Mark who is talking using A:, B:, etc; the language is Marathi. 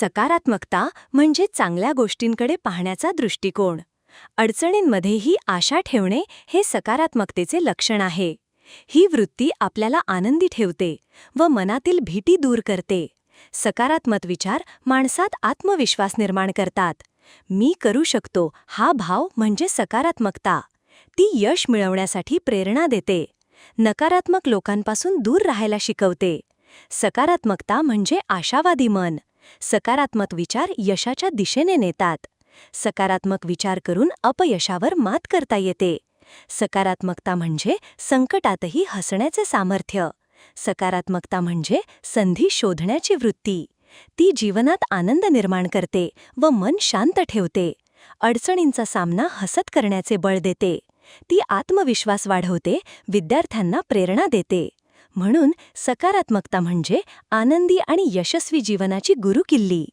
A: सकारात्मकता म्हणजे चांगल्या गोष्टींकडे पाहण्याचा दृष्टिकोन. अडचणींमध्येही आशा ठेवणे हे सकारात्मकतेचे लक्षण आहे. ही वृत्ती आपल्याला आनंदी ठेवते व मनातील भीती दूर करते. सकारात्मक विचार माणसात आत्मविश्वास निर्माण करतात. मी करू शकतो हा भाव म्हणजे सकारात्मकता. ती यश मिळवण्यासाठी प्रेरणा देते. नकारात्मक लोकांपासून दूर राहायला शिकवते. सकारात्मकता म्हणजे आशावादी मन. सकारात्मक विचार यशाच्या दिशेने नेतात. सकारात्मक विचार करून अपयशावर मात करता येते. सकारात्मकता म्हणजे संकटातही हसण्याचे सामर्थ्य. सकारात्मकता म्हणजे संधी शोधण्याची वृत्ती. ती जीवनात आनंद निर्माण करते व मन शांत ठेवते. अडचणींचा सामना हसत करण्याचे बळ देते. ती आत्मविश्वास वाढवते विद्यार्थ्यांना प्रेरणा देते. म्हणून सकारात्मकता म्हणजे आनंदी आणि यशस्वी जीवनाची गुरुकिल्ली.